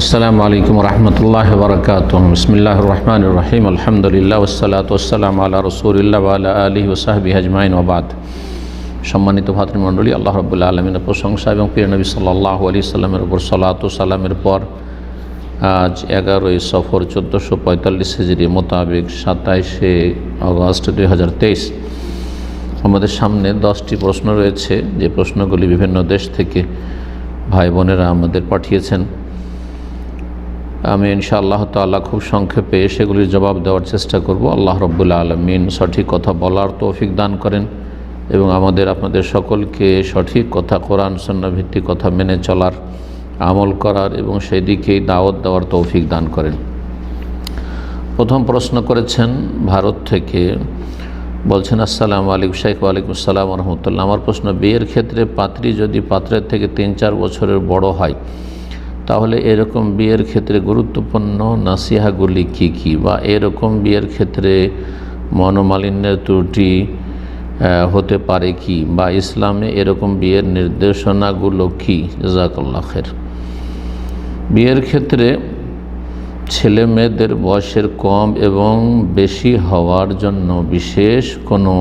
আসসালামু আলাইকুম রহমতুল্লাহ বরকাত বিসমিল্লাহ রহমান রহিম। আলহামদুলিল্লাহ ওসালাত ওসালাম আল্লাহ রসুলিল্লাহ আল্লাহ আলী ওসাহাবি হাজমাইন ওবাদ সম্মানিত ভাতৃমণ্ডলী আল্লাহ রবুল্লা আলমিনের প্রশংসা এবং প্রিয় নবী সাল্লাহ আলি সাল্লামের উপর সালাত সালামের পর আজ এগারোই সফর চোদ্দোশো পঁয়তাল্লিশ হিজড়ি মোতাবেক সাতাইশে আগস্ট দুই হাজার তেইশ। আমাদের সামনে দশটি প্রশ্ন রয়েছে। যে প্রশ্নগুলি বিভিন্ন দেশ থেকে ভাই বোনেরা আমাদের পাঠিয়েছেন। আমি ইনশা ইনশাআল্লাহ তাল্লাহ খুব সংক্ষেপে সেগুলির জবাব দেওয়ার চেষ্টা করব। আল্লাহ রব্বুল্লা আলমিন সঠিক কথা বলার তৌফিক দান করেন এবং আমাদের, আপনাদের সকলকে সঠিক কথা, কোরআন সন্না ভিত্তিক কথা মেনে চলার, আমল করার এবং সেই দিকেই দাওয়াত দেওয়ার তৌফিক দান করেন। প্রথম প্রশ্ন করেছেন ভারত থেকে, বলছেন, আসসালামু আলাইকুম শেখ ওয়ালাইকুম আসসালাম রহমতুল্লাহ। আমার প্রশ্ন, বিয়ের ক্ষেত্রে পাত্রী যদি পাত্রের থেকে তিন চার বছরের বড় হয় তাহলে এরকম বিয়ের ক্ষেত্রে গুরুত্বপূর্ণ নাসিহাগুলি কী কী? বা এরকম বিয়ের ক্ষেত্রে মনোমালিন্যের ত্রুটি হতে পারে কি? বা ইসলামে এরকম বিয়ের নির্দেশনাগুলো কী? জাজাকাল্লাখের বিয়ের ক্ষেত্রে ছেলে মেয়েদের বয়সের কম এবং বেশি হওয়ার জন্য বিশেষ কোনো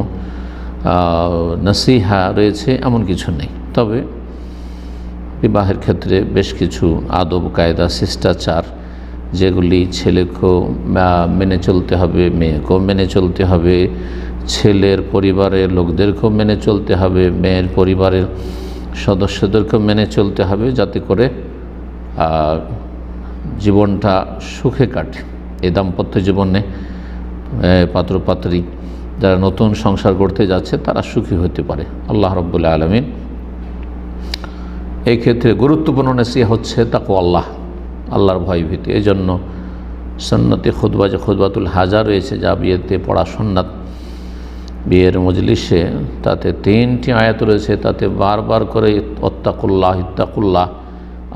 নসিহা রয়েছে এমন কিছু নেই। তবে বিবাহের ক্ষেত্রে বেশ কিছু আদব, কায়দা, শিষ্টাচার যেগুলি ছেলেকেও মেনে চলতে হবে, মেয়েকেও মেনে চলতে হবে, ছেলের পরিবারের লোকদেরকেও মেনে চলতে হবে, মেয়ের পরিবারের সদস্যদেরকেও মেনে চলতে হবে যাতে করে জীবনটা সুখে কাটে। এই দাম্পত্য জীবনে পাত্রপাত্রী যারা নতুন সংসার করতে যাচ্ছে তারা সুখী হতে পারে। আল্লাহ রব্বুল্লা আলমিন এই ক্ষেত্রে গুরুত্বপূর্ণ নেসিয়া হচ্ছে তাকু আল্লাহ আল্লাহর ভয় ভীতি এই জন্য সন্নতি খুদবা যে খুদবাতুল হাজার রয়েছে, যা বিয়েতে পড়া সন্ন্যাত বিয়ের মজলিসে তাতে তিনটি আয়াত রয়েছে, তাতে বারবার করে অত্তাকুল্লাহ, ইত্তাকুল্লাহ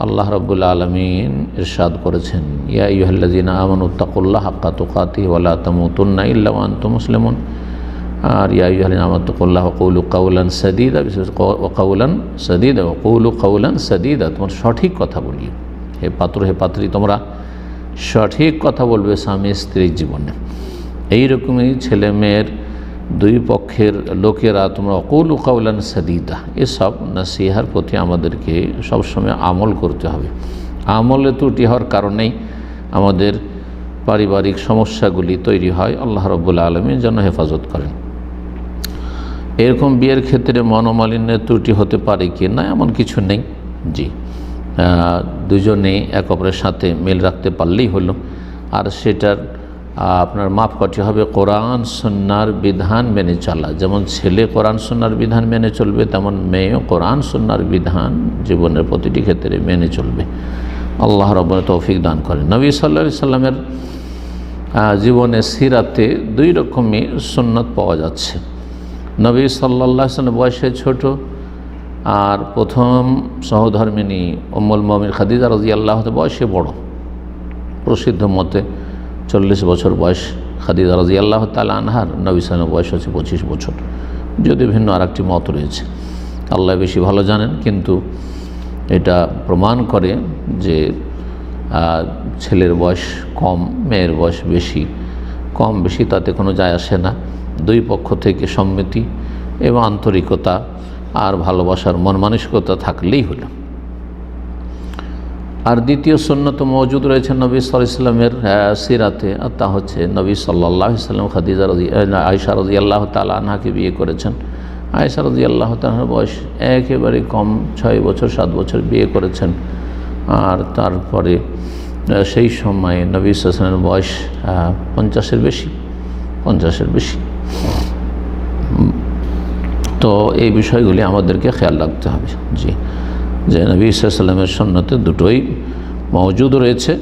আল্লাহ রব্বুল্লা আলমিন ইরশাদ করেছেন। ইয়া ইহল্লাদিনা আমন, উত্তাকুল্লাহ হাক্কা তুকাতি ওয়ালা তামুতুন্না ইল্লা আন্ত মুসলিমন। আর ইয়া ইহলিন আমতুকুল্লাহ কৌলু কাউলান সদিদা, বিশেষ কৌলান সদিদা কৌলু কৌলান সদিদা। তোমার সঠিক কথা বলি। হে পাত্র, হে পাত্রী, তোমরা সঠিক কথা বলবে স্বামী স্ত্রীর জীবনে। এইরকমই ছেলে মেয়ের দুই পক্ষের লোকেরা তোমরা অকৌল কাউলান সাদিদা এসব নাসিহার প্রতি আমাদেরকে সবসময় আমল করতে হবে। আমলে ত্রুটি হওয়ার কারণেই আমাদের পারিবারিক সমস্যাগুলি তৈরি হয়। আল্লাহ রব্বুল্লা আলমী যেন হেফাজত করেন। এরকম বিয়ের ক্ষেত্রে মনোমালিন্যের ত্রুটি হতে পারে কি না, এমন কিছু নেই। জি। দুজনেই এক অপরের সাথে মেল রাখতে পারলেই হলো। আর সেটার আপনার মাপকাঠি হবে কোরআন সন্ন্যার বিধান মেনে চলা। যেমন ছেলে কোরআন সন্ন্যার বিধান মেনে চলবে, তেমন মেয়েও কোরআন সন্ন্যার বিধান জীবনের প্রতিটি ক্ষেত্রে মেনে চলবে। আল্লাহ রব তৌফিক দান করেন। নবী সাল্লা সাল্লামের জীবনে সিরাতে দুই রকমই সন্ন্যত পাওয়া যাচ্ছে। নবী সাল্লাহ সাল্লাম বয়সে ছোট, আর প্রথম সহধর্মিনী অম্মুল মমির খাদিজা রাজি আল্লাহ বয়সে বড়। প্রসিদ্ধ মতে চল্লিশ বছর বয়স খাদিজা রাজি আল্লাহ তালা আনহার, নবী সালামের বয়স হচ্ছে পঁচিশ বছর। যদি ভিন্ন আর একটি মত রয়েছে। আল্লাহ বেশি ভালো জানেন, কিন্তু এটা প্রমাণ করে যে ছেলের বয়স কম, মেয়ের বয়স বেশি। কম, বেশি তাতে কোনো যায় আসে না। দুই পক্ষ থেকে সম্মতি এবং আন্তরিকতা আর ভালোবাসার মন মানসিকতা থাকলেই হলো। আর দ্বিতীয় সন্ন্যত মজুদ রয়েছে নবী সাল ইসলামের সিরাতে, আর তা হচ্ছে নবী সাল্লাহ ইসলাম খাদিজা রাজি আয়সা রাজি আল্লাহ তালা বিয়ে করেছেন। আয়সা রাজি আল্লাহ তালার বয়স একেবারে কম, ছয় বছর, সাত বছর বিয়ে করেছেন। আর তারপরে সেই সময়ে নবী সালামের বয়স পঞ্চাশের বেশি পঞ্চাশের বেশি। তো এই বিষয়গুলি আমাদেরকে খেয়াল রাখতে হবে। জি। যে নবী ইসাল্লামের সন্ন্যতে দুটোই মজুদ রয়েছে।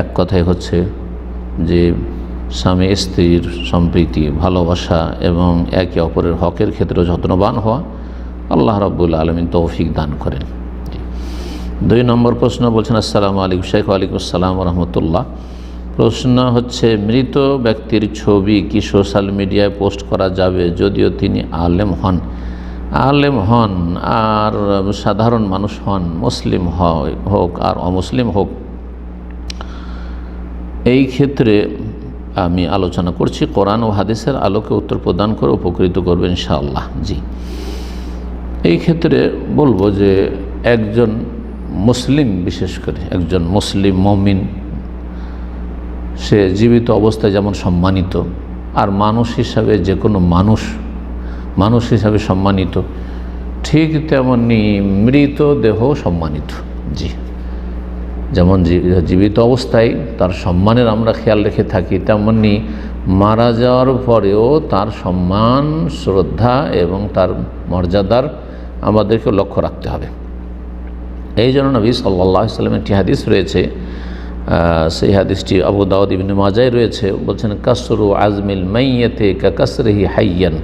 এক কথাই হচ্ছে যে স্বামী, স্ত্রীর সম্প্রীতি, ভালোবাসা এবং একে অপরের হকের ক্ষেত্রে যত্নবান হওয়া আল্লাহ রব্বুল আলমিন তৌফিক দান করেন। দুই নম্বর প্রশ্ন বলছেন, আসসালামু আলাইকুম শেখ আলাইকুম আসসালাম রহমতুল্লাহ। প্রশ্ন হচ্ছে, মৃত ব্যক্তির ছবি কি সোশ্যাল মিডিয়ায় পোস্ট করা যাবে যদিও তিনি আলেম হন? আলেম হন আর সাধারণ মানুষ হন, মুসলিম হয়, হোক আর অমুসলিম হোক। এই ক্ষেত্রে আমি আলোচনা করছি, কোরআন ও হাদিসের আলোকে উত্তর প্রদান করে উপকৃত করবেন ইনশাআল্লাহ। জি। এই ক্ষেত্রে বলব যে, একজন মুসলিম, বিশেষ করে একজন মুসলিম মমিন সে জীবিত অবস্থায় যেমন সম্মানিত, আর মানুষ হিসাবে যে কোনো মানুষ মানুষ হিসাবে সম্মানিত, ঠিক তেমনি মৃত দেহ সম্মানিত। জি। যেমন জীবিত অবস্থায় তার সম্মানের আমরা খেয়াল রেখে থাকি, তেমনি মারা যাওয়ার পরেও তার সম্মান, শ্রদ্ধা এবং তার মর্যাদার আমাদেরকে লক্ষ্য রাখতে হবে। এই জন্য নবী সাল্লাহ সাল্লামের একটি হাদিস রয়েছে সেই হাদিসটি আবু দাউদ ইবিন মাজায় রয়েছে। বলছেন, কাসরু আজমিল মাইয়েতে কাকাসরেহি হাইয়ান।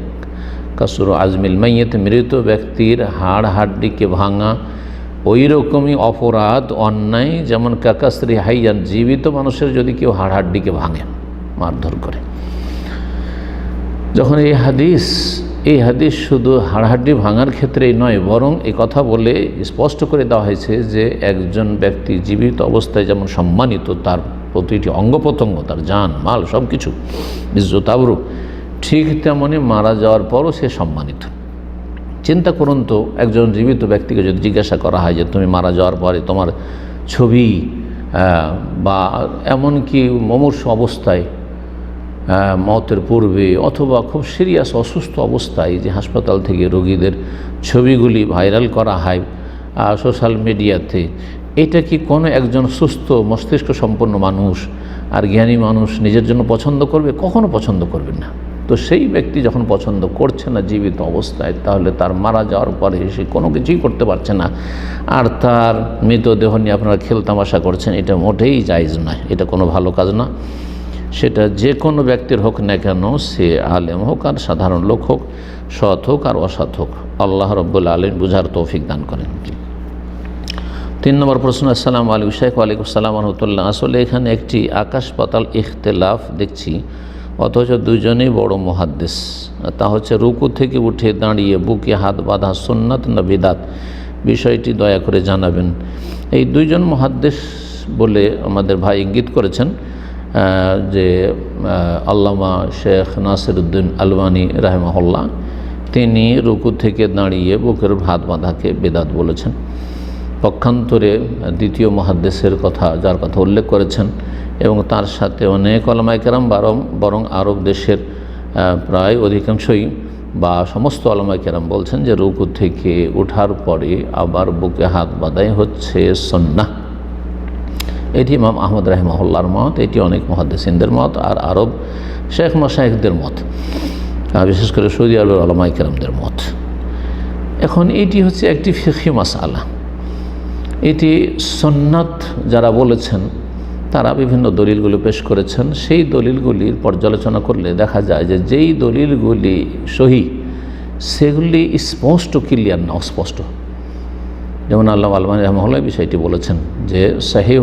কাসরু আজমিল মাইয়েতে মৃত ব্যক্তির হাড় হাড্ডিকে ভাঙা ওই রকমই অপরাধ, অন্যায়, যেমন কাকাশ্রী হাইয়ান, জীবিত মানুষের যদি কেউ হাড় হাড্ডিকে ভাঙে, মারধর করে। যখন এই হাদিস এই হাদিস শুধু হাড়হাড্ডি ভাঙার ক্ষেত্রেই নয়, বরং এই কথা বলে স্পষ্ট করে দেওয়া হয়েছে যে একজন ব্যক্তি জীবিত অবস্থায় যেমন সম্মানিত, তার প্রতিটি অঙ্গ প্রত্যঙ্গ, তার যান মাল সব কিছু বিশ্বতাবরু ঠিক তেমনি মারা যাওয়ার পরও সে সম্মানিত। চিন্তা করুন তো, একজন জীবিত ব্যক্তিকে যদি জিজ্ঞাসা করা হয় যে তুমি মারা যাওয়ার পরে তোমার ছবি বা এমনকি মমূর্ষ অবস্থায় মতের পূর্বে অথবা খুব সিরিয়াস অসুস্থ অবস্থায় যে হাসপাতাল থেকে রোগীদের ছবিগুলি ভাইরাল করা হয় সোশ্যাল মিডিয়াতে এটা কি কোনো একজন সুস্থ, মস্তিষ্ক সম্পন্ন মানুষ আর জ্ঞানী মানুষ নিজের জন্য পছন্দ করবে? কখনো পছন্দ করবে না। তো সেই ব্যক্তি যখন পছন্দ করছে না জীবিত অবস্থায়, তাহলে তার মারা যাওয়ার পরে সে কোনো কিছুই করতে পারছে না। আর তার মৃতদেহ নিয়ে আপনারা খেলতামাশা করছেন, এটা মোটেই জায়জ নয়। এটা কোনো ভালো কাজ না। সেটা যে কোনো ব্যক্তির হোক না কেন, সে আলেম হোক আর সাধারণ লোক হোক, সৎ হোক আর অসৎ হোক, আল্লাহ রব্বুল আলম বুঝার তৌফিক দান করেন। তিন নম্বর প্রশ্ন, আসসালাম আলী শেখ আলিকুম সালাম রহমতুল্লাহ। আসলে এখানে একটি আকাশ পাতাল ইখতলাফ দেখছি, অথচ দুজনেই বড় মহাদ্দেশ তা হচ্ছে রুকু থেকে উঠে দাঁড়িয়ে বুকে হাত বাঁধা সুন্নাত না বিদাত? বিষয়টি দয়া করে জানাবেন। এই দুইজন মহাদ্দেশ বলে আমাদের ভাই ইঙ্গিত করেছেন যে আল্লামা শেখ নাসির নাসিরুদ্দিন আলবানী রাহেমাহল্লা তিনি রুকু থেকে দাঁড়িয়ে বুকের ভাত বাঁধাকে বেদাত বলেছেন। পক্ষান্তরে দ্বিতীয় মহাদ্দেশের কথা, যার কথা উল্লেখ করেছেন এবং তার সাথে অনেক অলমাইকেরাম বরং বরং আরব দেশের প্রায় অধিকাংশই বা সমস্ত অলমাইকেরাম বলছেন যে, রুকু থেকে ওঠার পরে আবার বুকে হাত বাঁধাই হচ্ছে সন্না এটি ইমাম আহমদ রাহিমহল্লার মত, এটি অনেক মহাদ্দেসিনদের মত আর আরব শেখ মাসাহেকদের মত বিশেষ করে সৌদি আরবের আলমাই কেরামদের মত। এখন এটি হচ্ছে একটি ফিখি মাসালা এটি সন্ন্যত যারা বলেছেন, তারা বিভিন্ন দলিলগুলি পেশ করেছেন। সেই দলিলগুলির পর্যালোচনা করলে দেখা যায় যে যেই দলিলগুলি সহি, সেগুলি স্পষ্ট, ক্লিয়ার না অস্পষ্ট। যেমন আল্লাহ আলমান রহমল্লা বিষয়টি বলেছেন যে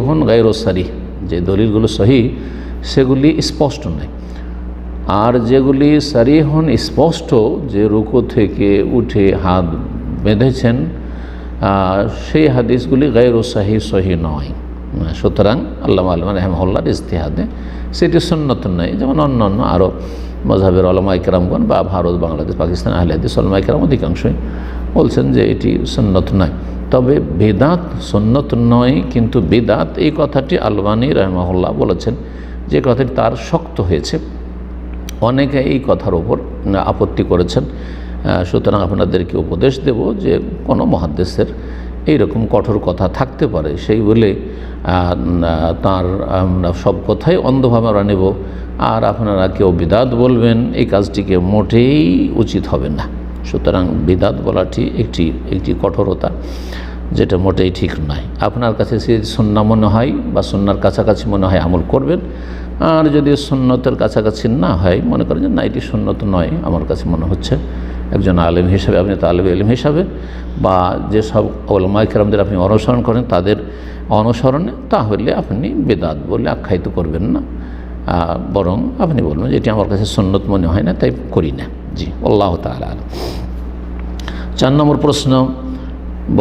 হন গাইরোসারি যে দলিলগুলো সহি, সেগুলি স্পষ্ট নয়। আর যেগুলি সারি হন স্পষ্ট, যে রুকো থেকে উঠে হাত বেঁধেছেন সেই হাদিসগুলি গাইরোসাহি সহি নয়। সুতরাং আল্লাহ আলমান রহমল্লার ইস্তেহাদে সেটি সন্ন্যত নয়। যেমন অন্য অন্য আরও মজাহের আলমা ইকরামগণ বা ভারত, বাংলাদেশ, পাকিস্তান, আহলে হাদিস আলমা ইকরাম অধিকাংশই বলছেন যে এটি সন্ন্যত নয়। তবে বেদাত সন্ন্যত নয়, কিন্তু বেদাত এই কথাটি আলবানী রহমহল্লা বলেছেন যে কথাটি তার শক্ত হয়েছে। অনেকে এই কথার ওপর আপত্তি করেছেন। সুতরাং আপনাদেরকে উপদেশ দেব যে কোনো মহাদেশের এইরকম কঠোর কথা থাকতে পারে। সেই বলে তার আমরা সব কথাই অন্ধভাবে আমরা নেব। আর আপনারা কেউ বিদাত বলবেন, এই কাজটিকে মোটেই উচিত হবে না। সুতরাং বিদাত বলাটি একটি একটি কঠোরতা, যেটা মোটেই ঠিক নয়। আপনার কাছে সে সন্না মনে হয় বা সন্ন্যার কাছাকাছি মনে হয় আমল করবেন, আর যদি সন্ন্যতের কাছাকাছি না হয়, মনে করেন যে না, এটি সন্ন্যত নয় আমার কাছে মনে হচ্ছে। একজন আলেম হিসাবে, আপনি তালেব আলেম হিসাবে, বা যেসব ওলমাইকেরামদের আপনি অনুসরণ করেন, তাদের অনুসরণে তাহলে আপনি বেদাত বলে আখ্যায়িত করবেন না। বরং আপনি বলবেন যে এটি আমার কাছে সন্ন্যত মনে হয় না, তাই করি না। জি, আল্লাহ তালা চার নম্বর প্রশ্ন,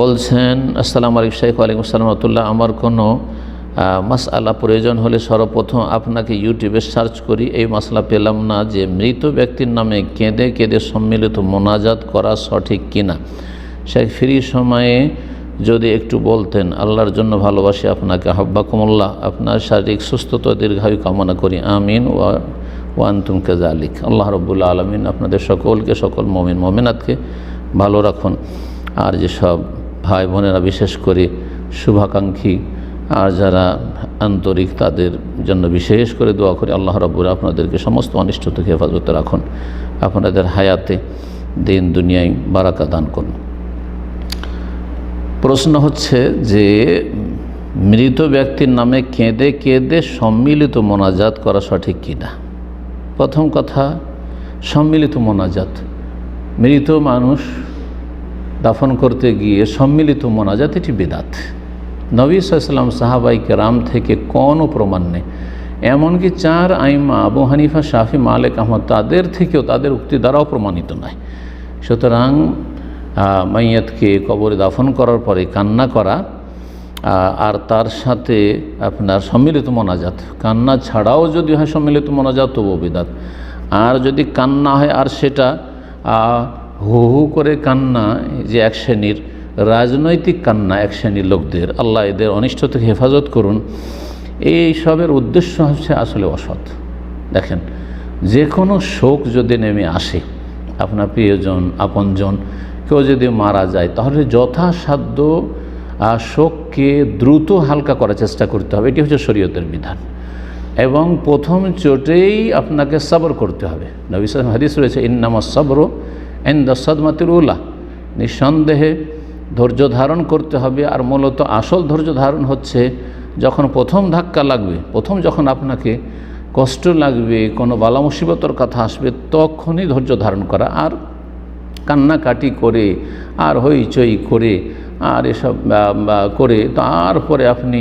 বলছেন, আসসালামু আলাইকুম শাইখ আলাইকুম আসসালামতুল্লাহ আমার কোনো মাসআলা প্রয়োজন হলে সর্বপ্রথম আপনাকে ইউটিউবে সার্চ করি। এই মশলা পেলাম না যে মৃত ব্যক্তির নামে কেঁদে কেঁদে সম্মিলিত মোনাজাত করা সঠিক কিনা। সে ফ্রি সময়ে যদি একটু বলতেন, আল্লাহর জন্য ভালোবাসি আপনাকে হাব্বাকুমুল্লাহ আপনার শারীরিক সুস্থতা দীর্ঘায়ু কামনা করি, আমিন, ওয়া ওয়ান্তুম কেজালিক আল্লাহ রব্বুল্লা আলমিন আপনাদের সকলকে, সকল মমিন, মমিনাতকে ভালো রাখুন। আর যেসব ভাই বোনেরা বিশেষ করে শুভাকাঙ্ক্ষী, আর যারা আন্তরিক, তাদের জন্য বিশেষ করে দোয়া করে, আল্লাহ রব্বুল আপনাদেরকে সমস্ত অনিষ্ট থেকে হেফাজতে রাখুন। আপনাদের হায়াতে দিন, দুনিয়ায় বারাকা দান করুন। প্রশ্ন হচ্ছে যে, মৃত ব্যক্তির নামে কেঁদে কেঁদে সম্মিলিত মোনাজাত করা সঠিক কিনা? প্রথম কথা, সম্মিলিত মোনাজাত। মৃত মানুষ দাফন করতে গিয়ে সম্মিলিত মোনাজাত, এটি বেদাত। নবী সাল্লাম সাহাবাই রাম থেকে কোনো প্রমাণ নেই। এমনকি চার আইমা, আবু হানিফা, শাফি, মালেক, আহমদ, তাদের থেকেও তাদের উক্তি দ্বারাও প্রমাণিত নয় সুতরাং মাইয়াতকে কবরে দাফন করার পরে কান্না করা আর তার সাথে আপনার সম্মিলিত মোনাজাত। কান্না ছাড়াও যদি হয় সম্মিলিত মোনাজাত, তবু বিদাত। আর যদি কান্না হয় আর সেটা হু হু করে কান্না, যে এক শ্রেণির রাজনৈতিক কান্না, এক শ্রেণির লোকদের, আল্লাহ এদের অনিষ্ট থেকে হেফাজত করুন। এই সবের উদ্দেশ্য হচ্ছে আসলে অসৎ। দেখেন, যে কোনো শোক যদি নেমে আসে, আপনার প্রিয়জন, আপনজন কেউ যদি মারা যায়, তাহলে যথাসাধ্য শোককে দ্রুত হালকা করার চেষ্টা করতে হবে। এটি হচ্ছে শরীয়তের বিধান। এবং প্রথম চোটেই আপনাকে সবর করতে হবে। নবী সালাম হাদিস রয়েছে, ইন্নামা সবর এন দসাদমাতির উল্লাহ নিঃসন্দেহে ধৈর্য ধারণ করতে হবে। আর মূলত আসল ধৈর্য ধারণ হচ্ছে যখন প্রথম ধাক্কা লাগবে, প্রথম যখন আপনাকে কষ্ট লাগবে, কোনো বালা মুসিবতর কথা আসবে, তখনই ধৈর্য ধারণ করা। আর কান্নাকাটি করে, আর হইচই করে, আর এসব করে, তারপরে আপনি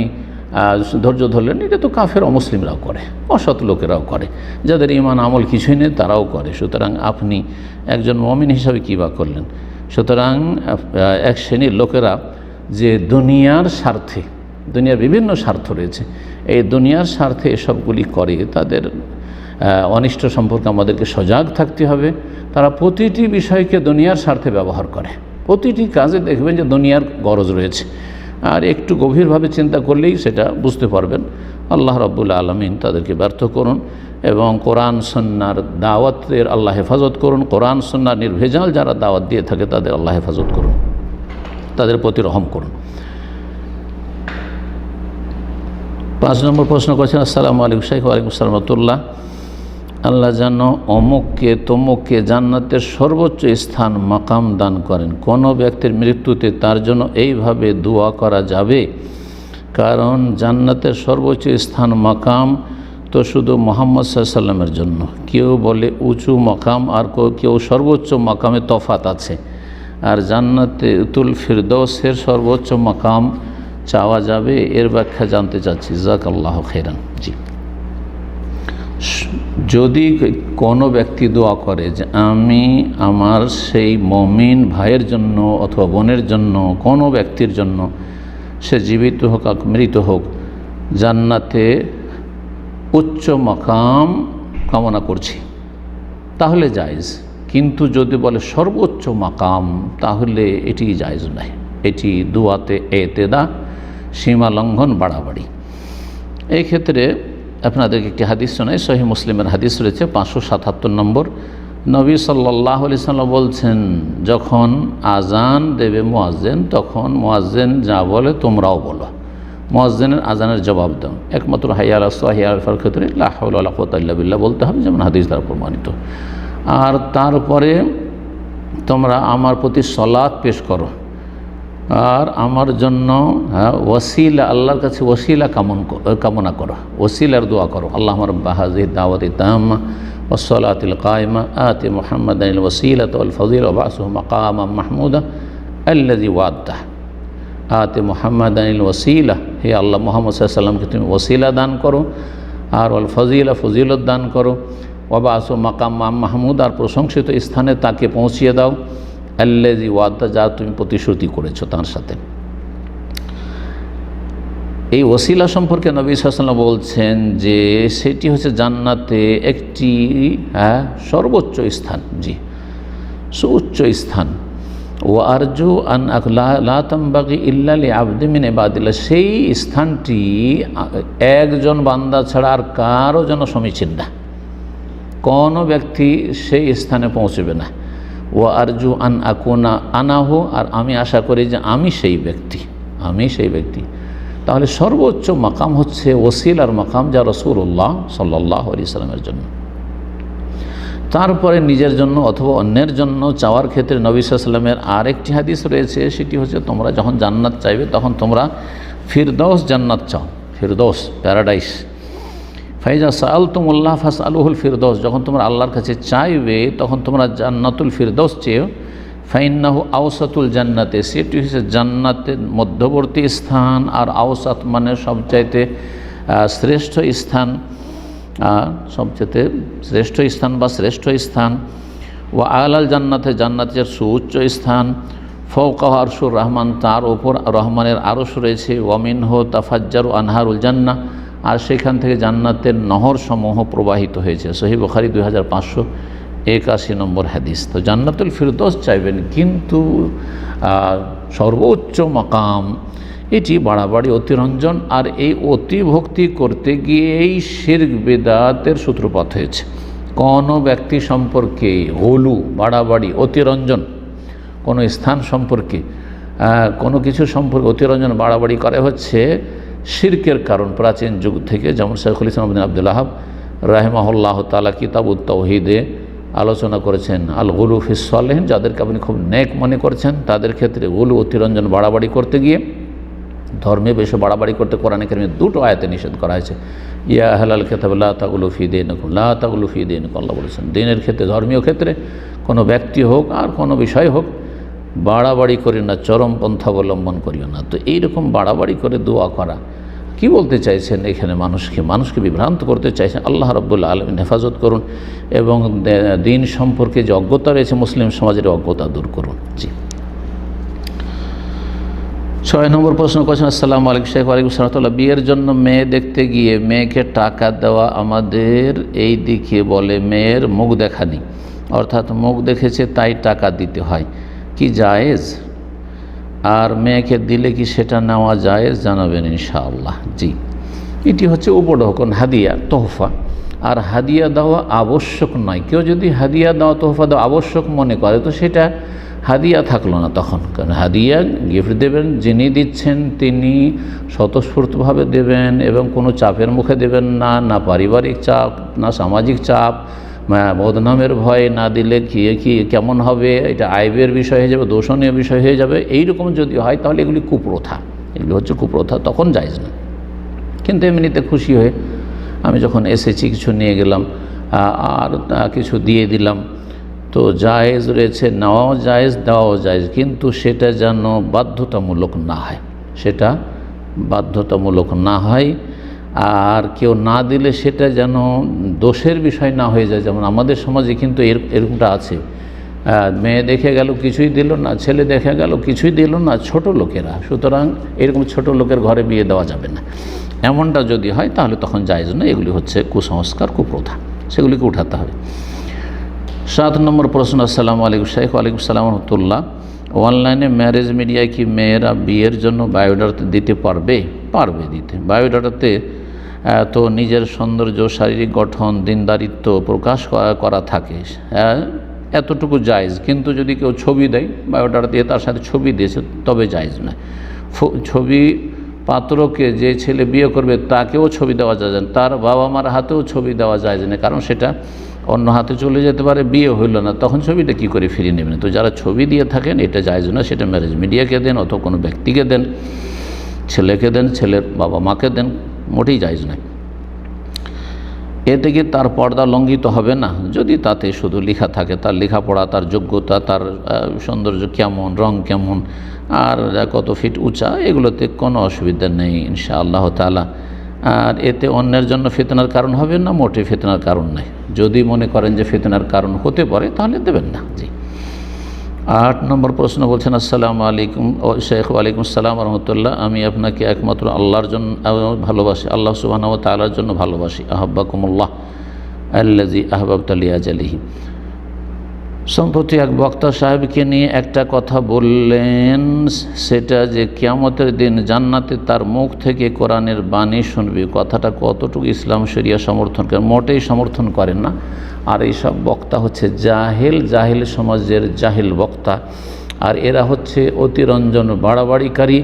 ধৈর্য ধরলেন, এটা তো কাফের অমুসলিমরাও করে, অসৎ লোকেরাও করে, যাদের ইমান আমল কিছুই নেই, তারাও করে। সুতরাং আপনি একজন মমিন হিসাবে কী বা করলেন? সুতরাং এক শ্রেণির লোকেরা যে দুনিয়ার স্বার্থে, দুনিয়ার বিভিন্ন স্বার্থ রয়েছে, এই দুনিয়ার স্বার্থে এসবগুলি করে, তাদের অনিষ্ট সম্পর্কে আমাদেরকে সজাগ থাকতে হবে। তারা প্রতিটি বিষয়কে দুনিয়ার স্বার্থে ব্যবহার করে। প্রতিটি কাজে দেখবেন যে দুনিয়ার গরজ রয়েছে। আর একটু গভীরভাবে চিন্তা করলেই সেটা বুঝতে পারবেন। আল্লাহ রব্বুল আলমিন তাদেরকে ব্যর্থ করুন এবং কোরআন সন্ন্যার দাওয়াতের আল্লাহ হেফাজত করুন। কোরআন সন্ন্যার নির্ভেজাল যারা দাওয়াত দিয়ে থাকে তাদের আল্লাহ হেফাজত করুন। তাদের প্রতি রহম করুন। পাঁচ নম্বর প্রশ্ন করেছেন, আসসালামু আলাইকুম শাইখ ওয়ালাইকুম সালামতুল্লাহ আল্লাহ যেন অমুককে তমুককে জান্নাতের সর্বোচ্চ স্থান, মাকাম দান করেন। কোনো ব্যক্তির মৃত্যুতে তার জন্য এইভাবে দোয়া করা যাবে? কারণ জান্নাতের সর্বোচ্চ স্থান, মাকাম তো শুধু মোহাম্মদ সাল্লামের জন্য। কেউ বলে উঁচু মাকাম, আর কেউ সর্বোচ্চ মাকামে তফাত আছে। আর জান্নাতে উতুল ফিরদৌসের সর্বোচ্চ মাকাম চাওয়া যাবে, এর ব্যাখ্যা জানতে চাচ্ছি। জাক আল্লাহ খেরান জি। যদি কোনো ব্যক্তি দোয়া করে যে আমি আমার সেই মমিন ভাইয়ের জন্য অথবা বোনের জন্য, কোনো ব্যক্তির জন্য, সে জীবিত হোক আর মৃত হোক, জান্নাতে উচ্চ মকাম কামনা করছি। তাহলে জায়জ। কিন্তু যদি বলে সর্বোচ্চ মাকাম, তাহলে এটি জায়জ নয়। এটি দুয়াতে এতেদা সীমা লঙ্ঘন বাড়াবাড়ি। এই ক্ষেত্রে আপনাদেরকে একটি হাদিস শোনাই। সহি মুসলিমের হাদিস রয়েছে পাঁচশো সাতাত্তর নম্বর। নবী সাল্লাহ আলি সাল্লাম বলছেন, যখন আজান দেবে মোয়াজ্জেন, তখন মোয়াজ্জেন যা বলে তোমরাও বলো। মোয়াজ্জেনের আজানের জবাব দাও। একমাত্র হাইয়াল হাইয়ালফার ক্ষেত্রে লাহুল্লাহ বলতে হবে, যেমন হাদিস দ্বারা প্রমাণিত। আর তারপরে তোমরা আমার প্রতি সলাদ পেশ করো। আর আমার জন্য হ্যাঁ ওসিলা, আল্লাহর কাছে ওসিলা কামন কামনা করো। ওসিলার দোয়া করো। আল্লাহ বাহাজি দাওয়াত তাম্মা ওসলাতিল কায়মা আতে মোহাম্মদ আল ওসিলাত ফজিল ওবাস মকাম মাহমুদা আল্লাজি ওয়াদ্দা আতে মোহাম্মদ আনিল ওসিলা, হে আল্লাহ মোহাম্মদ সাল্লামকে তুমি ওসিলা দান করো আর অল ফজিলা ফজিলত দান করো। ওবাস মাকাম মাহমুদ, আর প্রশংসিত স্থানে তাকে পৌঁছিয়ে দাও। আল্লাজি ওয়াদা যা তুমি প্রতিশ্রুতি করেছ তার সাথে। এই ওসিলা সম্পর্কে নবী সাল্লাম বলছেন যে সেটি হচ্ছে জান্নাতে একটি হ্যাঁ সর্বোচ্চ স্থান, জি, সুউচ্চ স্থান। ও আরজু আন লাতাম্বাকি ইল্লালি আবদিমিন এবাদিল্লা সেই স্থানটি একজন বান্দা ছাড়া আর কারও যেন সমীচীন না। কোনো ব্যক্তি সেই স্থানে পৌঁছবে না। ও আরজু আন আকুনা আনাহো, আর আমি আশা করি যে আমি সেই ব্যক্তি, আমি সেই ব্যক্তি। তাহলে সর্বোচ্চ মাকাম হচ্ছে ওসিল আর মাকাম যা রসুল্লাহ সাল্লাহ আলি সাল্লামের জন্য। তারপরে নিজের জন্য অথবা অন্যের জন্য চাওয়ার ক্ষেত্রে নবী আরেকটি হাদিস রয়েছে, সেটি হচ্ছে তোমরা যখন জান্নাত চাইবে তখন তোমরা ফিরদৌস জান্নাত চাও, ফিরদৌস, প্যারাডাইস। ফাইজা সাল তুমুল্লাহ ফাস আলুহুল ফিরদৌস, যখন তোমরা আল্লাহর কাছে চাইবে, তখন তোমরা জান্নাতুল ফিরদৌস চেয়েও ফাইন্নাহু আওসাতুল জান্নাতে, সেটি হচ্ছে জান্নাতের মধ্যবর্তী স্থান, আর আওসাত মানে সবচাইতে শ্রেষ্ঠ স্থান সবচেয়ে শ্রেষ্ঠ স্থান বা শ্রেষ্ঠ স্থান। ও আলাল জান্নাতে, জান্নাতের সুউচ্চ স্থান। ফৌকাহ আরশুর রহমান, তার ওপর রহমানের আরশ রয়েছে। ওয়ামিন হো তাফাজ্জারু আনহারুল জান্না আর সেখান থেকে জান্নাতের নহর সমূহ প্রবাহিত হয়েছে। সহি বখারি দুই হাজার পাঁচশো একাশি নম্বর হাদিস। তো জান্নাতুল ফিরদোস চাইবেন, কিন্তু সর্বোচ্চ মাকাম, এটি বাড়াবাড়ি, অতিরঞ্জন, আর এই অতিভক্তি করতে গিয়েই শির্ক, বেদাতের সূত্রপাত হয়েছে। কোনো ব্যক্তি সম্পর্কে হলু, বাড়াবাড়ি, অতিরঞ্জন, কোনো স্থান সম্পর্কে কোনো কিছু সম্পর্কে অতিরঞ্জন, বাড়াবাড়ি করে হচ্ছে শির্কের কারণ, প্রাচীন যুগ থেকে, যেমন শেখুল ইসলাম আবদুল্লাহাব রাহেমাহুল্লাহ তালা কিতাব তৌহিদে আলোচনা করেছেন আল গুলু ফিসলেন যাদেরকে আপনি খুব নেক মনে করছেন, তাদের ক্ষেত্রে গুলু অতিরঞ্জন বাড়াবাড়ি করতে গিয়ে, ধর্মে বেশি বাড়াবাড়ি করতে কোরআন কেরমে দুটো আয়তে নিষেধ করা হয়েছে। ইয়া হালাল খেতাব তাগুলু ফি দিন লা ফি দিন আল্লাহ বলেছেন, দিনের ক্ষেত্রে, ধর্মীয় ক্ষেত্রে, কোনো ব্যক্তি হোক আর কোনো বিষয় হোক, বাড়াবাড়ি করি না, চরম পন্থা অবলম্বন করিও না। তো এইরকম বাড়াবাড়ি করে দোয়া করা কি বলতে চাইছেন এখানে মানুষকে? মানুষকে বিভ্রান্ত করতে চাইছেন। আল্লাহ রব্বুল্লা আলমিন হেফাজত করুন এবং দিন সম্পর্কে যে অজ্ঞতা রয়েছে মুসলিম সমাজের অজ্ঞতা দূর করুন। জি। ছয় নম্বর প্রশ্ন করেছেন, আসসালামু আলাইকুম শেখ আলাইকুম সালামতুল্লাহ বিয়ের জন্য মেয়ে দেখতে গিয়ে মেয়েকে টাকা দেওয়া আমাদের এই দিকে বলে মেয়ের মুখ দেখানি অর্থাৎ মুখ দেখেছে তাই টাকা দিতে হয়। কি জায়েজ? আর মেয়েকে দিলে কি সেটা নেওয়া যায় জানাবেন ইনশাআল্লাহ। জি। এটি হচ্ছে উপঢকন, হাদিয়া, তোহফা। আর হাদিয়া দেওয়া আবশ্যক নয়। কেউ যদি হাদিয়া দেওয়া, তোহফা দেওয়া আবশ্যক মনে করে, তো সেটা হাদিয়া থাকল না তখন। কারণ হাদিয়া গিফট দেবেন, যিনি দিচ্ছেন তিনি স্বতঃস্ফূর্তভাবে দেবেন এবং কোনো চাপের মুখে দেবেন না না পারিবারিক চাপ, না সামাজিক চাপ বদনামের ভয় না দিলে কি কি, কেমন হবে? এটা আইবের বিষয় হয়ে যাবে, দোষণীয় বিষয় হয়ে যাবে। এইরকম যদি হয়, তাহলে এগুলি কুপ্রথা। এগুলি হচ্ছে কুপ্রথা, তখন যাইজ না। কিন্তু এমনিতে খুশি হয়ে আমি যখন এসেছি, কিছু নিয়ে গেলাম আর কিছু দিয়ে দিলাম, তো জায়েজ রয়েছে, নেওয়াও জায়েজ, দেওয়াও জায়েজ। কিন্তু সেটা যেন বাধ্যতামূলক না হয়। সেটা বাধ্যতামূলক না হয় আর কেউ না দিলে সেটা যেন দোষের বিষয় না হয়ে যায়। যেমন আমাদের সমাজে কিন্তু এর, এরকমটা আছে। মেয়ে দেখে গেল, কিছুই দিল না, ছেলে দেখে গেল, কিছুই দিল না, ছোট লোকেরা। সুতরাং এরকম ছোট লোকের ঘরে বিয়ে দেওয়া যাবে না। এমনটা যদি হয়, তাহলে তখন যায়জ না এগুলি হচ্ছে কুসংস্কার, কুপ্রথা। সেগুলিকে উঠাতে হবে। সাত নম্বর প্রশ্ন, আসসালামু আলাইকুম শেখ ওয়ালাইকুম সালাম রহমতুল্লাহ। অনলাইনে ম্যারেজ মিডিয়ায় কি মেয়েরা বিয়ের জন্য বায়োডাটা দিতে পারবে? পারবে দিতে। বায়োডাটাতে তো নিজের সৌন্দর্য, শারীরিক গঠন, দিনদারিত্ব প্রকাশ করা থাকে। এতটুকু জায়জ। কিন্তু যদি কেউ ছবি দেয় বায়োডাটা দিয়ে তার সাথে ছবি দিয়েছে, তবে জায়জ নয় ছবি পাত্রকে যে ছেলে বিয়ে করবে, তাকেও ছবি দেওয়া যায় না। তার বাবা মার হাতেও ছবি দেওয়া যায় না। কারণ সেটা অন্য হাতে চলে যেতে পারে, বিয়ে হইল না। তখন ছবিটা কী করে ফিরিয়ে নেবেন তো যারা ছবি দিয়ে থাকেন, এটা যায় না। সেটা ম্যারেজ মিডিয়াকে দেন অথবা কোনো ব্যক্তিকে দেন, ছেলেকে দেন, ছেলের বাবা মাকে দেন। মোটেই যাইজ নয়। এতে কি তার পর্দা লঙ্ঘিত হবে না। যদি তাতে শুধু লেখা থাকে, তার লেখাপড়া, তার যোগ্যতা, তার সৌন্দর্য কেমন, রং কেমন, আর কত ফিট উঁচা, এগুলোতে কোনো অসুবিধা নেই ইনশা আল্লাহ তালা আর এতে অন্যের জন্য ফেতনার কারণ হবে না, মোটে ফেতনার কারণ নেই। যদি মনে করেন যে ফেতনার কারণ হতে পারে, তাহলে দেবেন না। জি। আট নম্বর প্রশ্ন বলছেন, আসসালামু আলাইকুম ও শেখ, ওয়ালাইকুম আসসালাম রহমতুল্লাহ। আমি আপনাকে একমাত্র আল্লাহর জন্য, ভালোবাসি, আল্লাহ সুবাহ তালার জন্য ভালোবাসি। আহব্বাকুমুল্লাহ আল্লাজি আহবাব তালিয়া জালিহি সম্প্রতি এক বক্তা সাহেবকে নিয়ে একটা কথা বললেন, সেটা যে কিয়ামতের দিন জান্নাতে তার মুখ থেকে কোরআনের বাণী শুনবে। কথাটা কতটুকু ইসলাম শরিয়া সমর্থন করে? মোটেই সমর্থন করেন না। আর এইসব বক্তা হচ্ছে জাহেল জাহেল সমাজের জাহিল বক্তা। আর এরা হচ্ছে অতিরঞ্জন, বাড়াবাড়িকারী।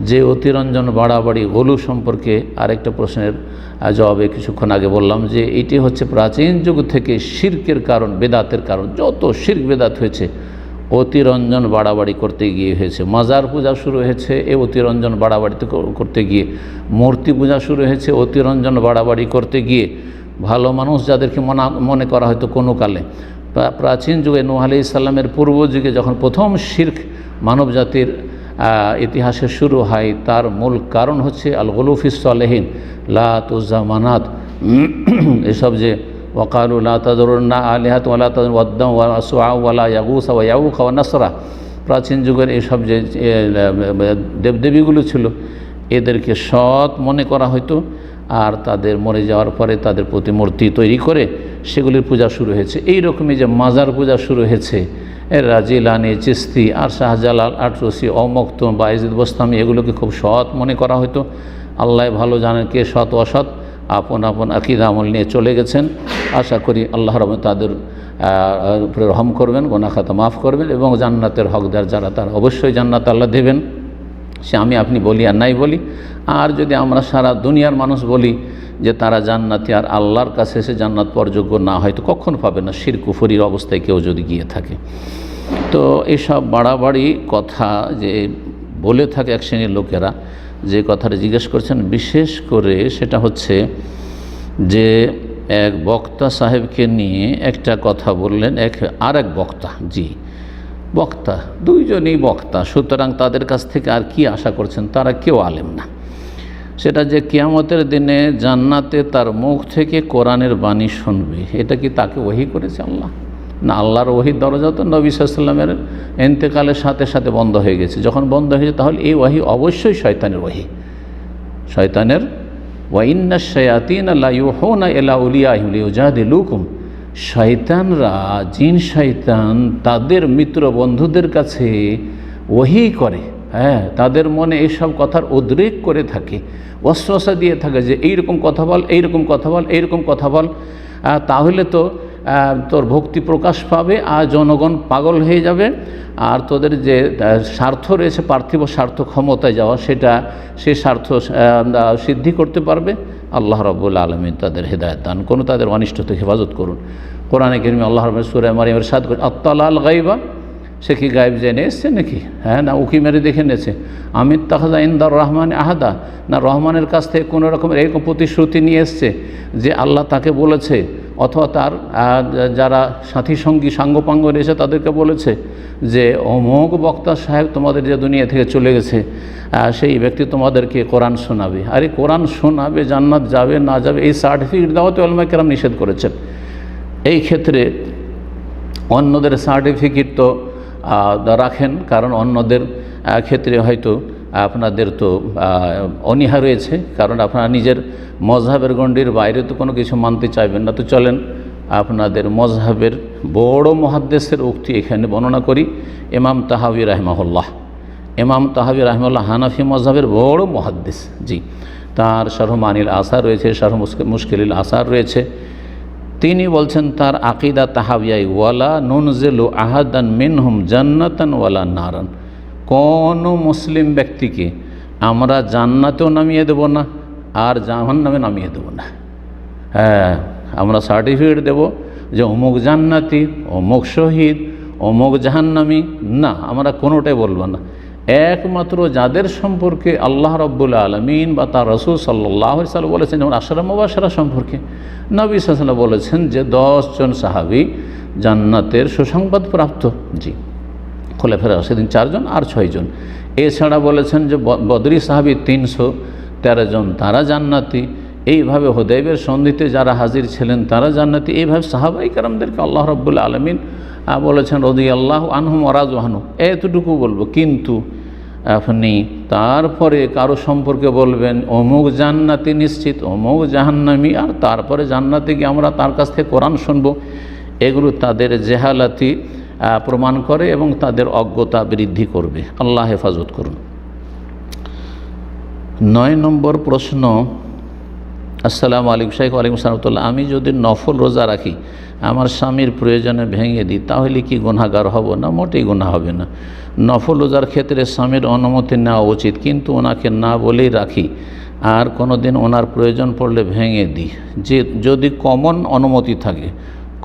যে অতিরঞ্জন বাড়াবাড়ি গলু সম্পর্কে আরেকটা প্রশ্নের জবাবে কিছুক্ষণ আগে বললাম যে এটি হচ্ছে প্রাচীন যুগ থেকে শির্কের কারণ, বেদাতের কারণ। যত শির্ক বেদাত হয়েছে, অতিরঞ্জন বাড়াবাড়ি করতে গিয়ে হয়েছে। মাজার পূজা শুরু হয়েছে, এ অতিরঞ্জন বাড়াবাড়িতে করতে গিয়ে। মূর্তি পূজা শুরু হয়েছে, অতিরঞ্জন বাড়াবাড়ি করতে গিয়ে। ভালো মানুষ যাদেরকে মনা, মনে করা হয়তো কোনো কালে। প্রাচীন যুগে নোহ আলি ইসাল্লামের পূর্ব যুগে যখন প্রথম শির্ক মানব জাতির ইতিহাসে শুরু হয়। তার মূল কারণ হচ্ছে আল গলুফিস সালেহীন লাত উজ্জামানাত এসব যে, ওয়াকালু লা তাজরুন্না আলিহাত ওয়ালা তাজর ওয়াদ্দাম ওয়া ওয়ালা ইয়াগুসা ওয়া নাসরা। প্রাচীন যুগের এইসব যে দেবদেবীগুলো ছিল, এদেরকে সৎ মনে করা হতো আর তাদের মরে যাওয়ার পরে তাদের প্রতিমূর্তি তৈরি করে সেগুলির পূজা শুরু হয়েছে। এই রকমই যে মাজার পূজা শুরু হয়েছে রাজিলানি চিস্তি আর শাহজালাল আটরসি অমক্ত বা ইজিদ বস্তামি, এগুলোকে খুব সৎ মনে করা হতো আল্লাহ ভালো জানেন কে সৎ, অসৎ, আপন আপন আকিদ আমল নিয়ে চলে গেছেন। আশা করি আল্লাহ তাদের উপরে রহম করবেন, গোনাখাতা মাফ করবেন, এবং জান্নাতের হকদার যারা, তারা অবশ্যই জান্নাত আল্লাহ দেবেন। সে আমি আপনি বলি আর নাই বলি। আর যদি আমরা সারা দুনিয়ার মানুষ বলি যে তারা জান্নাতি আর আল্লাহর কাছে এসে জান্নাত পরযোগ্য না হয়, তো কখন পাবে না। শির কুফরির অবস্থায় কেউ যদি গিয়ে থাকে। তো এসব বাড়াবাড়ি কথা যে বলে থাকে এক শ্রেণির লোকেরা, যে কথাটা জিজ্ঞেস করছেন, বিশেষ করে সেটা হচ্ছে যে এক বক্তা সাহেবকে নিয়ে একটা কথা বললেন, এক আর এক বক্তা, জি। বক্তা, দুইজনেই বক্তা। সুতরাং তাদের কাছ থেকে আর কি আশা করছেন? তারা কেউ আলেম না। সেটা যে কিয়ামতের দিনে জান্নাতে তার মুখ থেকে কোরআনের বাণী শুনবে, এটা কি তাকে ওহি করেছে আল্লাহ? না, আল্লাহর ওহির দরজা তো নবী সাল্লামের এন্তেকালের সাথে সাথে বন্ধ হয়ে গেছে। যখন বন্ধ হয়েছে তাহলে এই ওয়াহি অবশ্যই শয়তানের ওহি। শয়তানের ওয়াইন্না শয়াতিন আল্লাহ ইউহনা এলা উলিয়া ইউজাদ লুকুম শয়তানরা, জিন শয়তান তাদের মিত্র বন্ধুদের কাছে ওহি করে হ্যাঁ তাদের মনে এইসব কথার উদ্রেক করে থাকে অশ্বাসা দিয়ে থাকে যে, এইরকম কথা বল, এইরকম কথা বল, এইরকম কথা বল। তাহলে তো তোর ভক্তি প্রকাশ পাবে, আর জনগণ পাগল হয়ে যাবে, আর তোদের যে স্বার্থ রয়েছে, পার্থিব স্বার্থ ক্ষমতায় যাওয়া, সেটা সে স্বার্থ সিদ্ধি করতে পারবে। আল্লাহ রব্বুল আলমিন তাদের হেদায়ত দান কোনো তাদের অনিষ্ট থেকে হেফাজত করুন। কোরআনে কিরমি আল্লাহ রব সুরে মারিমের সাদ করে আত্মাল গাইবা সে কি গায়েব জেনে এসছে নাকি? হ্যাঁ না, উকি মেরে দেখে নিয়েছে আমির তাহাজা ইন্দার রহমান আহাদা না, রহমানের কাছ থেকে কোনো রকমের এরকম প্রতিশ্রুতি নিয়ে এসছে যে আল্লাহ তাকে বলেছে অথবা তার যারা সাথী সঙ্গী সাঙ্গপাঙ্গ রয়েছে তাদেরকে বলেছে যে অমোক বক্তা সাহেব তোমাদের যে দুনিয়া থেকে চলে গেছে সেই ব্যক্তি তোমাদেরকে কোরআন শোনাবে। আরে, কোরআন শোনাবে, জান্নাত যাবে, না যাবে, এই সার্টিফিকেট দেওয়া তো আলমা কেরাম নিষেধ করেছেন। এই ক্ষেত্রে অন্যদের সার্টিফিকেট তো রাখেন, কারণ অন্যদের ক্ষেত্রে হয়তো আপনাদের তো অনীহা রয়েছে, কারণ আপনারা নিজের মজহাবের গণ্ডির বাইরে তো কোনো কিছু মানতে চাইবেন না। তো চলেন, আপনাদের মজহাবের বড় মহাদ্দেশের উক্তি এখানে বর্ণনা করি। এমাম তাহাবি রাহমাহুল্লাহ এমাম তাহাবি রাহমাল্লাহ হানাফি মজহাবের বড় মহাদ্দেশ, জি। তার শারহমানিল আসার রয়েছে, শারহ মুশকিল আসার রয়েছে। তিনি বলছেন, তার আকিদা তাহাবিয়াই, ওয়ালা নুনজেলু আহাদান মিনহুম জান্নাতান ওয়ালা নারান। কোনো মুসলিম ব্যক্তিকে আমরা জান্নাতেও নামিয়ে দেব না, আর জাহান নামে নামিয়ে দেব না। হ্যাঁ আমরা সার্টিফিকেট দেব যে অমুক জান্নাতি, অমুক শহীদ, অমুক জাহান্নামি, না, আমরা কোনোটাই বলব না। একমাত্র যাদের সম্পর্কে আল্লাহ রব্বুল আলমিন বা তার রসুল সাল্লাহ সাল বলেছেন, যেমন আশরাম মুবাসরা সম্পর্কে, নবী সাল্লাহ বলেছেন যে দশজন সাহাবি জান্নাতের সুসংবাদ প্রাপ্ত। জি। খোলে ফেরা, সেদিন চারজন আর ছয়জন। এছাড়া বলেছেন যে বদরি সাহাবি তিনশো, তেরো জন, তারা জান্নাতি। এইভাবে হোদাইবের সন্ধিতে যারা হাজির ছিলেন, তারা জান্নাতি। এইভাবে সাহাবাই কারামদেরকে আল্লাহ রব্বুল আলমিন বলেছেন রদি আল্লাহ আনহুম অরাজ আহনু এতটুকু বলব। কিন্তু আপনি তারপরে কারও সম্পর্কে বলবেন, অমুক জান্নাতি নিশ্চিত, অমুক জাহান্নামি, আর তারপরে জান্নাতে গিয়ে আমরা তার কাছ থেকে কোরআন শুনব। এগুলো তাদের জেহালাতি প্রমাণ করে এবং তাদের অজ্ঞতা বৃদ্ধি করবে। আল্লাহ হেফাজত করুন। নয় নম্বর প্রশ্ন, আসসালামু আলাইকুম শাইখ আলাইকুম সালামতুল্লাহ আমি যদি নফল রোজা রাখি, আমার স্বামীর প্রয়োজনে ভেঙে দিই, তাহলে কি গুনাগার হব না? মোটেই গুণা হবে না। নফল রোজার ক্ষেত্রে স্বামীর অনুমতি নেওয়া উচিত, কিন্তু ওনাকে না বলেই রাখি। আর কোনো দিন ওনার প্রয়োজন পড়লে ভেঙে দিই। যে, যদি কমন অনুমতি থাকে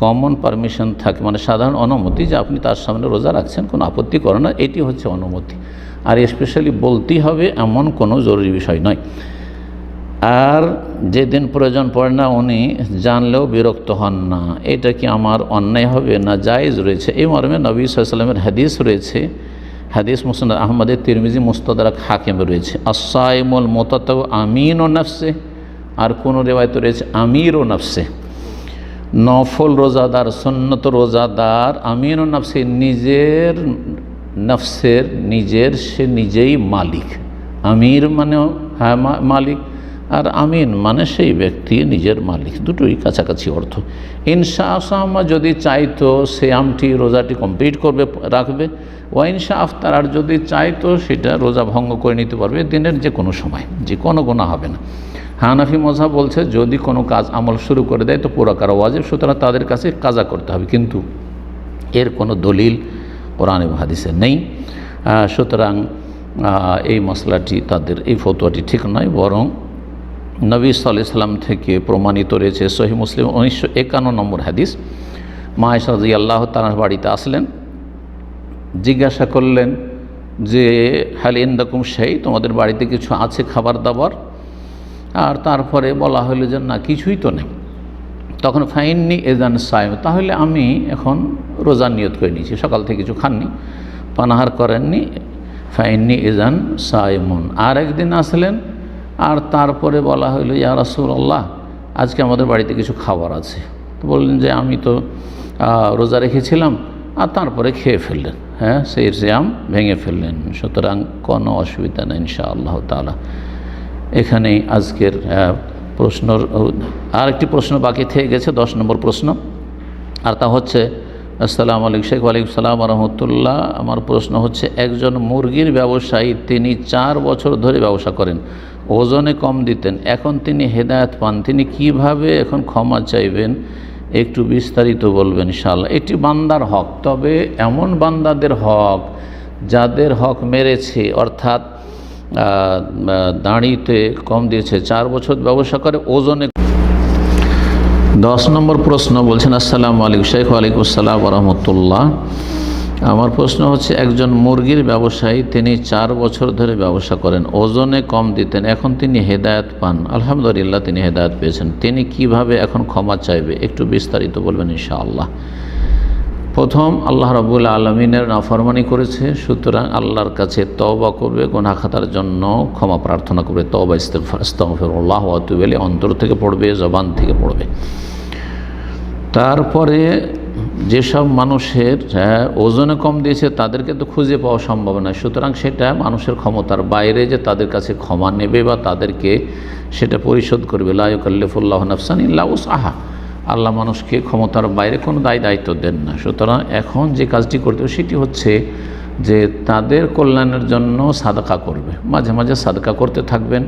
কমন পারমিশন থাকে। মানে সাধারণ অনুমতি যে আপনি তার সামনে রোজা রাখছেন, কোনো আপত্তি করে না, এটি হচ্ছে অনুমতি। আর স্পেশালি বলতেই হবে, এমন কোনো জরুরি বিষয় নয়। আর যেদিন প্রয়োজন পড়ে না, উনি জানলেও বিরক্ত হন না। এটা কি আমার অন্যায় হবে না জায়েজ রয়েছে? এই মর্মে নবী সাল্লামের হাদিস রয়েছে। হাদিস মুসনাদ আহমদের তিরমিজি মুস্তদারাক হাকিম রয়েছে। আসাইমুল মোতাত আমিন ও নফসে আর কোনো রেওয়ায়ত রয়েছে, আমির ও নফসে নফল রোজাদার, সন্নত রোজাদার আমিন ও নফসে, নিজের নফসের, নিজের, সে নিজেই মালিক। আমির মানেও হ্যাঁ মালিক, আর আমিন মানে সেই ব্যক্তি, নিজের মালিক। দুটোই কাছাকাছি অর্থ। ইনশা আসামা যদি চাইতো, সে আমটি, রোজাটি কমপ্লিট করবে, রাখবে। ওয়াইনশা আফতার, আর যদি চাইতো, সেটা রোজা ভঙ্গ করে নিতে পারবে, দিনের যে কোনো সময়। যে কোনো গোনা হবে না। হানাফি মজা বলছে, যদি কোনো কাজ আমল শুরু করে দেয়, তো পুরো কারও ওয়াজিব, সুতরাং তাদের কাছে কাজা করতে হবে। কিন্তু এর কোনো দলিল কোরআন হাদিসে নেই। সুতরাং এই মশলাটি তাদের, এই ফতোয়াটি ঠিক নয়, বরং নবী সাল্লাহ সাল্লাম থেকে প্রমাণিত রয়েছে সহি মুসলিম উনিশশো একান্ন নম্বর হাদিস। মায়েশাদি আল্লাহ তানার বাড়িতে আসলেন, জিজ্ঞাসা করলেন যে, হাল ইন্দাকুম সেই তোমাদের বাড়িতে কিছু আছে খাবার দাবার? আর তারপরে বলা হলো যে না, কিছুই তো নেই। তখন ফাইননি এজান সাইম তাহলে আমি এখন রোজা নিয়ত করে নিয়েছি, সকাল থেকে কিছু খাননি, পানাহার করেননি, ফাইননি এজান সাইমুন আর একদিন আসলেন, আর তারপরে বলা হইল ইয়া রাসূলুল্লাহ, আজকে আমাদের বাড়িতে কিছু খাবার আছে। তো বললেন যে, আমি তো রোজা রেখেছিলাম, আর তারপরে খেয়ে ফেললেন। হ্যাঁ সেই শ্যাম ভেঙে ফেললেন। সুতরাং কোনো অসুবিধা নেই ইনশা আল্লাহ তালা এখানেই আজকের প্রশ্নর আর একটি প্রশ্ন বাকি থেকে গেছে, দশ নম্বর প্রশ্ন। আর তা হচ্ছে, আসসালামু আলাইকুম শেখ, ওয়ালাইকুম সালাম রহমতুল্লাহ। আমার প্রশ্ন হচ্ছে, একজন মুরগির ব্যবসায়ী তিনি চার বছর ধরে ব্যবসা করেন, ওজনে কম দিতেন, এখন তিনি হেদায়ত পান, তিনি কীভাবে এখন ক্ষমা চাইবেন? একটু বিস্তারিত বলবেন ইনশাআল্লাহ। এটি বান্দার হক, তবে এমন বান্দাদের হক যাদের হক মেরেছে, অর্থাৎ দাঁড়িতে কম দিয়েছে। চার বছর ব্যবসা করে ওজনে দশ নম্বর প্রশ্ন বলছেন, আসসালাম আলাইকুম শেখ, ওয়ালাইকুম আসসালাম রহমতুল্লাহ আমার প্রশ্ন হচ্ছে, একজন মুরগির ব্যবসায়ী তিনি চার বছর ধরে ব্যবসা করেন, ওজনে কম দিতেন, এখন তিনি হেদায়ত পান। আলহামদুলিল্লাহ তিনি হেদায়ত পেয়েছেন। তিনি কীভাবে এখন ক্ষমা চাইবে, একটু বিস্তারিত বলবেন ইনশাআল্লাহ। প্রথম আল্লাহ রাবুল আলমিনের নাফরমানি করেছে সুতরাং আল্লাহর কাছে তওবা করবে গোনা খাতার জন্য ক্ষমা প্রার্থনা করবে তওবা ইস্তেফার আল্লাহ আতুবেলে অন্তর থেকে পড়বে জবান থেকে পড়বে। তারপরে যেসব মানুষের হ্যাঁ, ওজনে কম দিয়েছে তাদেরকে তো খুঁজে পাওয়া সম্ভব নয়। সুতরাং সেটা মানুষের ক্ষমতার বাইরে যে তাদের কাছে ক্ষমা নেবে বা তাদেরকে সেটা পরিশোধ করবে। লায়কাল্লিফুল্লাহ নফসান ইল্লাউস আহা আল্লাহ মানুষকে ক্ষমতার বাইরে কোনো দায় দায়িত্ব দেন না। সুতরাং এখন যে কাজটি করতে হবে সেটি হচ্ছে যে তাদের কল্যাণের জন্য সাদকা করবে। মাঝে মাঝে সাদকা করতে থাকবেন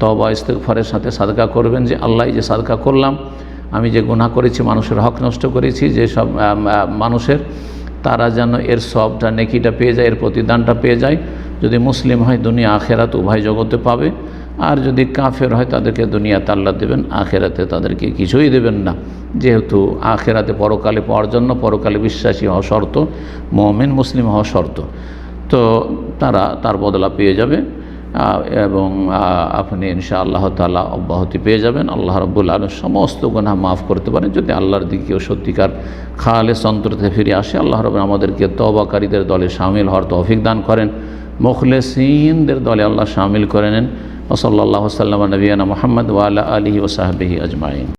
তবা ইস্তেকফারের সাথে সাদকা করবেন যে, আল্লাহ যে সাদকা করলাম, আমি যে গুণা করেছি, মানুষের হক নষ্ট করেছি, যে সব মানুষের, তারা যেন এর সবটা নেকিটা পেয়ে যায়, এর প্রতিদানটা পেয়ে যায়। যদি মুসলিম হয়, দুনিয়া, আখেরাত উভয় জগতে পাবে। আর যদি কাফের হয় তাদেরকে দুনিয়াতে আল্লাহ দেবেন, আখেরাতে তাদেরকে কিছুই দেবেন না। যেহেতু আখেরাতে পরকালে পাওয়ার জন্য পরকালে বিশ্বাসী হওয়া শর্ত, মমিন মুসলিম হওয়া শর্ত। তো তারা তার বদলা পেয়ে যাবে এবং আপনি ইনশা আল্লাহ তালা অব্যাহতি পেয়ে যাবেন। আল্লাহ রব্বুল আলম সমস্ত গুনাহ মাফ করতে পারেন। যদি আল্লাহর দিকেও সত্যিকার খালে সন্তরতে ফিরে আসে, আল্লাহ রব আমাদেরকে তবাকারীদের দলে সামিল হওয়ার তৌফিক দান করেন। মুখলেসিনদের দলে আল্লাহ সামিল করে নেন। ওসল্লা সাল্লাম নবীনা মোহাম্মদ ওয়ালা আলহি ওসাহাবিহি আজমাইন